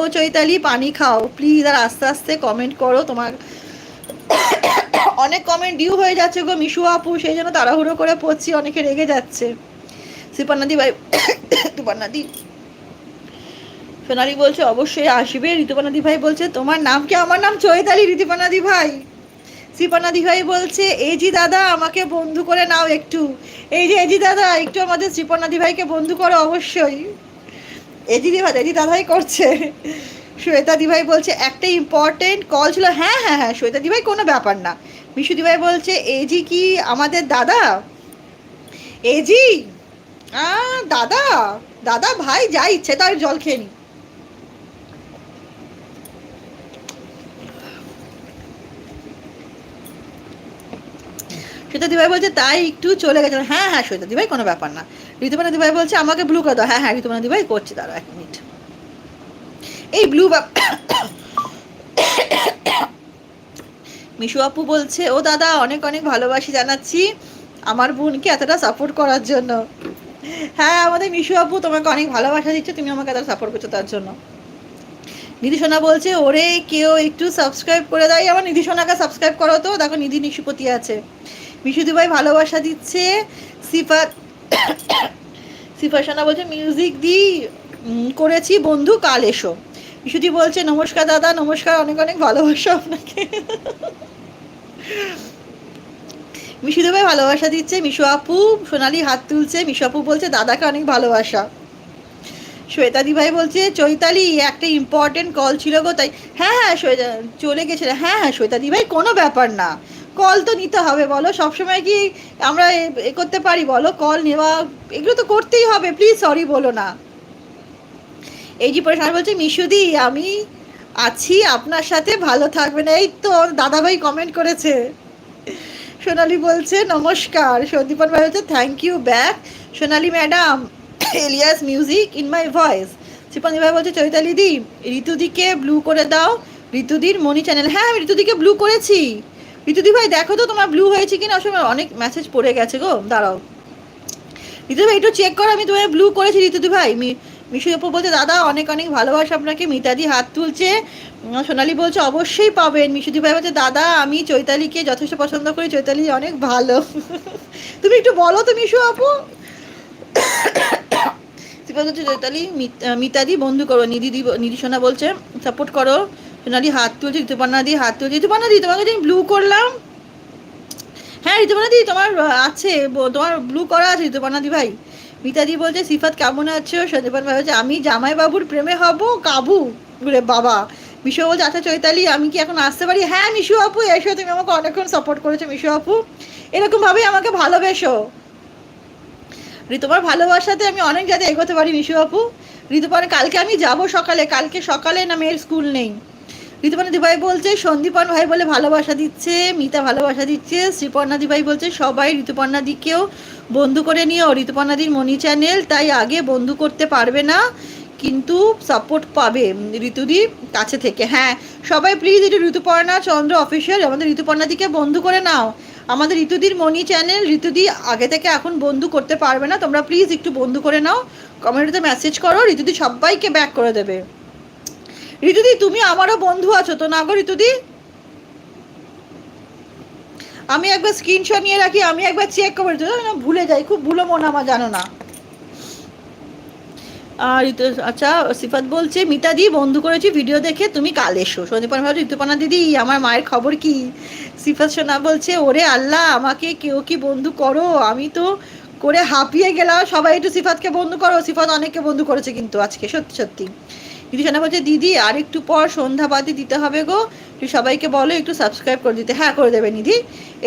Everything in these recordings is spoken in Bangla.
ও চৈতালি, পানি খাও। প্লিজ আর আস্তে আস্তে কমেন্ট করো তোমার। অনেক কমেন্ট ডিউ হয়ে যাচ্ছে গো মিশু আপু, সেই জন্য তাড়াহুড়ো করে পড়ছি, অনেকে রেগে যাচ্ছে। শ্রীপান্নাদি ভাই ঋতুপান্নাদি সোনালি বলছে, অবশ্যই আসবে। ঋতুপানাদি ভাই বলছে, তোমার নাম কি? আমার নাম চৈতালি ঋতুপানাদি ভাই। শ্রীপানাদি ভাই বলছে এই এজি দাদা, আমাকে বন্ধু করে নাও একটু। এই যে এজি দাদা, একটু আমাদের শ্রীপনাদি ভাইকে বন্ধু করো অবশ্যই। এজি দিভাই দিদি দাদাই করছে। শ্বেতা দিভাই বলছে, একটা ইম্পর্টেন্ট কল ছিল। হ্যাঁ হ্যাঁ হ্যাঁ শ্বেতা দিভাই কোনো ব্যাপার না। মিশু দিভাই বলছে, এজি কি আমাদের দাদা? এজি? দাদা দাদা ভাই যা ইচ্ছে, তার জল খেয়ে নি। শ্বেতা দিভাই বলছে, তাই একটু চলে গেছে। হ্যাঁ হ্যাঁ শ্বেতা দিভাই কোনো ব্যাপার না। ঋতুপর্ণা দিভাই বলছে, আমাকে ব্লু করে দাও। হ্যাঁ হ্যাঁ ঋতুপর্ণা দিভাই করছে। দাঁড়াও এক মিনিট এই ব্লু মিশু আপু বলছে, ও দাদা, অনেক অনেক ভালোবাসি জানাচ্ছি আমার বোনকে এতটা সাপোর্ট করার জন্য। হ্যাঁ আমাদের মিশু আপু তোমাকে অনেক ভালোবাসা দিচ্ছে, তুমি আমাকে এতটা সাপোর্ট করছ তার জন্য। নিধি সোনা বলছে, ওরে কেউ একটু সাবস্ক্রাইব করে দেয় আমার নিধি সোনাকে সাবস্ক্রাইব করো তো, দেখো নিধি নিশুপতি আছে। মিশুদি ভাই ভালোবাসা দিচ্ছে। সিফাত সিফা সোনা বলছে মিউজিক দি করেছি, বন্ধু, কাল এসো। মিশুদি বলছে, নমস্কার দাদা, নমস্কার, অনেক অনেক ভালোবাসা আপনাকে। মিশুদি ভাই ভালোবাসা দিচ্ছে, মিশু আপু, সোনালি হাত তুলছে, মিশু আপু বলছে, দাদাকে অনেক ভালোবাসা। শ্বেতাদি ভাই বলছে, চৈতালি, একটা ইম্পর্টেন্ট কল ছিল গো, তাই হ্যাঁ হ্যাঁ চলে গেছে। হ্যাঁ হ্যাঁ শ্বেতাদি ভাই কোনো ব্যাপার না। কল তো নিতে হবে, বলো। সবসময় কি আমরা এ- করতে পারি? বলো কল নেওয়া, এগুলো তো করতেই হবে। প্লিজ সরি বলো না। এই যে পরে বলছে মিশুদি আমি আছি, আপনার সাথে ভালো থাকবেন। এই তো দাদাভাই কমেন্ট করেছে। সোনালি বলছে, নমস্কার। সন্দীপন ভাই বলছে thank you back Sonali madam alias music in my voice Shipani ভাই বলছে, চৈতালি দি, ঋতুদিকে ব্লু করে দাও। ঋতুদির মনি চ্যানেল হ্যাঁ আমি ঋতুদিকে ব্লু করেছি। ঋতুদি ভাই, দেখো তো তোমার ব্লু হয়েছে কিনা? আসলে অনেক মেসেজ পড়ে গেছে গো। দাঁড়াও। ঋতুদি ভাই, একটু চেক করো, আমি তোমার ব্লু করেছি ঋতুদি ভাই। মি, মিশু অপু বলছে, দাদা, অনেক অনেক ভালোবাসা আপনাকে। মিতাদি হাত তুলছে। সোনালি বলছে, অবশ্যই পাবেন। মিশুদি ভাই বলছে, দাদা, আমি চৈতালিকে যথেষ্ট পছন্দ করি। চৈতালি অনেক ভালো। তুমি একটু বলো তো মিশু আপু চৈতালি মিতাদি, বন্ধু করো। নিধি দি, নিধি সোনা বলছে সাপোর্ট করো। সোনালি হাত তুলছে, ঋতুপর্ণা দি হাত তুলছে। ঋতুপর্ণা দি, তোমাকে যে ব্লু করলাম? হ্যাঁ ঋতুপর্ণা দি, তোমার আছে তোমার ব্লু করা আছে, ঋতুপর্ণা দি ভাই। মিতাদি বলছে, সিফাত কেমন আছো? সন্দীপন ভাই বলছে, আমি জামাই বাবুর প্রেমে হব, কাবু। রে বাবা। মিশু বলছে আচ্ছা চৈতালি, আমি কি এখন আসতে পারি? হ্যাঁ মিশু আপু, এসো, তুমি আমাকে অনেকক্ষণ সাপোর্ট করেছ, মিশু আপু। এরকমভাবেই আমাকে ভালোবেসো। ঋতুপার ভালোবাসাতে আমি অনেক জায়গায় এগোতে পারি, মিশু আপু। ঋতুপার কালকে আমি যাব সকালে, কালকে সকালে না, মেয়ের স্কুল নেই। ঋতুপর্ণা দিভাই বলছে, সন্দীপন ভাই বলে ভালোবাসা দিচ্ছে, মিতা ভালোবাসা দিচ্ছে, শ্রীপর্ণা দিভাই বলছে, সবাই ঋতুপর্ণা দিকেও বন্ধু করে নিও। ঋতুপর্ণাদির মনি চ্যানেল তাই আগে বন্ধু করতে পারবে না, কিন্তু সাপোর্ট পাবে ঋতুদির কাছে থেকে। হ্যাঁ সবাই প্লিজ একটু ঋতুপর্ণা চন্দ্র অফিসিয়াল আমাদের ঋতুপর্ণাদিকে বন্ধু করে নাও। আমাদের ঋতুদির মনি চ্যানেল ঋতুদি আগে থেকে এখন বন্ধু করতে পারবে না, তোমরা প্লিজ একটু বন্ধু করে নাও। কমেন্টে মেসেজ করো, ঋতুদি সবাইকে ব্যাক করে দেবে। ঋতুদি, তুমি আমারও বন্ধু আছো তো? না গো ঋতুদি। আমি একবার স্ক্রিনশট নিয়ে রাখি, আমি একবার চেক করে ভুলে যাই, খুব ভুলো মন আমার, জানো না। আর ঋতু আচ্ছা সিফাত বলছে, মিতাদি, বন্ধু করেছি ভিডিও দেখে, তুমি কাল এসো। সন্দীপন ভাবছে ঋতুপনা দিদি, আমার মায়ের খবর কি? সিফাত সোনা বলছে, ওরে আল্লাহ, আমাকে কেউ কি বন্ধু করো? আমি তো করে হাঁপিয়ে গেলাম। সবাই একটু সিফাতকে বন্ধু করো। সিফাত অনেককে বন্ধু করেছে কিন্তু আজকে, সত্যি সত্যি। দিদি সোনা বলছে, দিদি, আর একটু পর সন্ধ্যাবাতি দিতে হবে গো। তুই সবাইকে বলো, একটু সাবস্ক্রাইব করে দিতে। হ্যাঁ করে দেবে নিধি।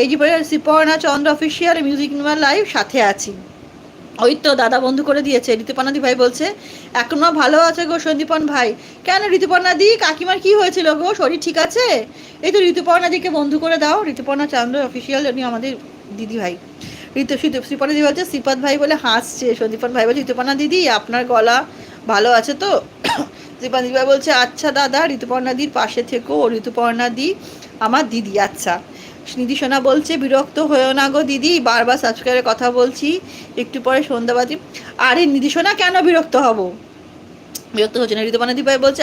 এই যে শ্রীপর্ণা চন্দ্র অফিসিয়াল মিউজিক নিউয়ার লাইভ সাথে আছি। ওই তো দাদা বন্ধু করে দিয়েছে। ঋতুপর্ণাদি ভাই বলছে, এখনও ভালো আছে গো সন্দীপন ভাই। কেন ঋতুপর্ণাদি কাকিমার কি হয়েছিল গো? শরীর ঠিক আছে? এই তো ঋতুপর্ণাদিকে বন্ধু করে দাও। ঋতুপর্ণা চন্দ্র অফিসিয়াল উনি আমাদের দিদি ভাই। ঋতু দিদি বলছে, শ্রীপদ ভাই বলে হাসছে। সন্দীপন ভাই বলছে, ঋতুপর্ণা দিদি, আপনার গলা ভালো আছে তো? শ্রীপদ ভাই বলছে আচ্ছা দাদা ঋতুপর্ণাদির পাশে থেকো। ও ঋতুপর্ণা দি আমার দিদি আচ্ছা। নিধি সোনা বলছে, বিরক্ত হয়েও না গো দিদি, বারবার সাবস্ক্রাইবের কথা বলছি। একটু পরে সন্ধ্যাবাজি আরে নিধি সোনা, কেন বিরক্ত হব? বিরক্ত হচ্ছে না। ঋতুপর্ণাদি ভাই বলছে